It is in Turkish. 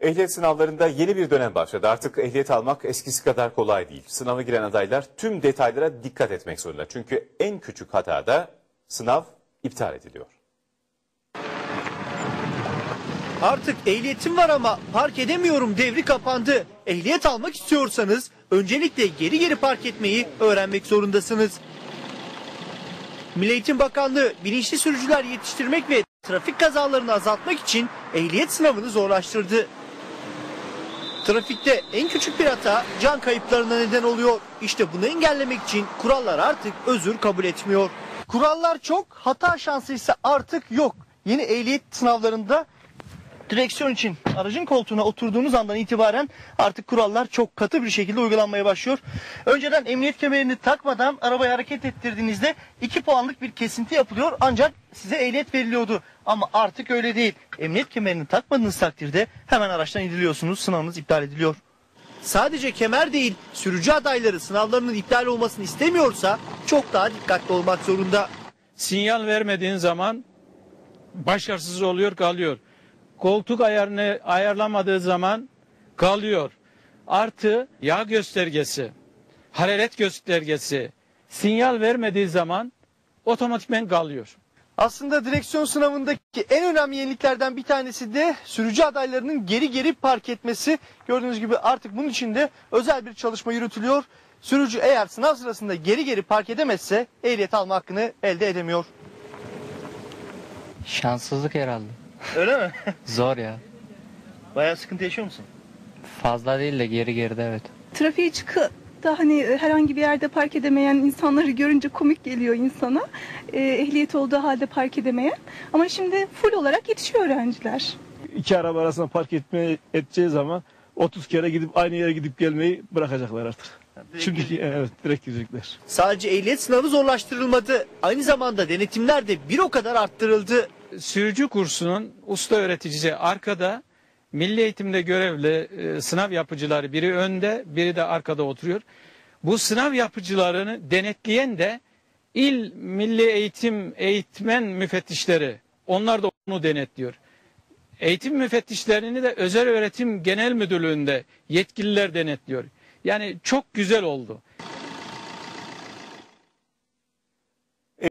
Ehliyet sınavlarında yeni bir dönem başladı. Artık ehliyet almak eskisi kadar kolay değil. Sınava giren adaylar tüm detaylara dikkat etmek zorunda. Çünkü en küçük hatada sınav iptal ediliyor. Artık ehliyetim var ama park edemiyorum devri kapandı. Ehliyet almak istiyorsanız öncelikle geri geri park etmeyi öğrenmek zorundasınız. Milli Eğitim Bakanlığı bilinçli sürücüler yetiştirmek ve trafik kazalarını azaltmak için ehliyet sınavını zorlaştırdı. Trafikte en küçük bir hata can kayıplarına neden oluyor. İşte bunu engellemek için kurallar artık özür kabul etmiyor. Kurallar çok, hata şansı ise artık yok. Yeni ehliyet sınavlarında direksiyon için aracın koltuğuna oturduğunuz andan itibaren artık kurallar çok katı bir şekilde uygulanmaya başlıyor. Önceden emniyet kemerini takmadan arabayı hareket ettirdiğinizde 2 puanlık bir kesinti yapılıyor ancak size ehliyet veriliyordu. Ama artık öyle değil. Emniyet kemerini takmadığınız takdirde hemen araçtan indiriyorsunuz sınavınız iptal ediliyor. Sadece kemer değil sürücü adayları sınavlarının iptal olmasını istemiyorsa çok daha dikkatli olmak zorunda. sinyal vermediğin zaman başarısız oluyor kalıyor. Koltuk ayarını ayarlamadığı zaman kalıyor. Artı yağ göstergesi, hararet göstergesi sinyal vermediği zaman otomatikmen kalıyor. Aslında direksiyon sınavındaki en önemli yeniliklerden bir tanesi de sürücü adaylarının geri geri park etmesi. Gördüğünüz gibi artık bunun için de özel bir çalışma yürütülüyor. Sürücü eğer sınav sırasında geri geri park edemezse ehliyet alma hakkını elde edemiyor. Şanssızlık herhalde. Öyle mi? Zor ya. Bayağı sıkıntı yaşıyor musun? Fazla değil de geri geride evet. trafiğe çıkıp da hani herhangi bir yerde park edemeyen insanları görünce komik geliyor insana. E, ehliyet olduğu halde park edemeyen. Ama şimdi full olarak yetişiyor öğrenciler. iki araba arasında park etmeye edeceği zaman 30 kere gidip aynı yere gidip gelmeyi bırakacaklar artık. Çünkü evet direkt girecekler. Sadece ehliyet sınavı zorlaştırılmadı. Aynı zamanda denetimler de bir o kadar arttırıldı. Sürücü kursunun usta öğreticisi arkada, milli eğitimde görevli e, sınav yapıcıları biri önde, biri de arkada oturuyor. Bu sınav yapıcılarını denetleyen de il milli eğitim eğitmen müfettişleri. Onlar da onu denetliyor. Eğitim müfettişlerini de özel öğretim genel müdürlüğünde yetkililer denetliyor. Yani çok güzel oldu.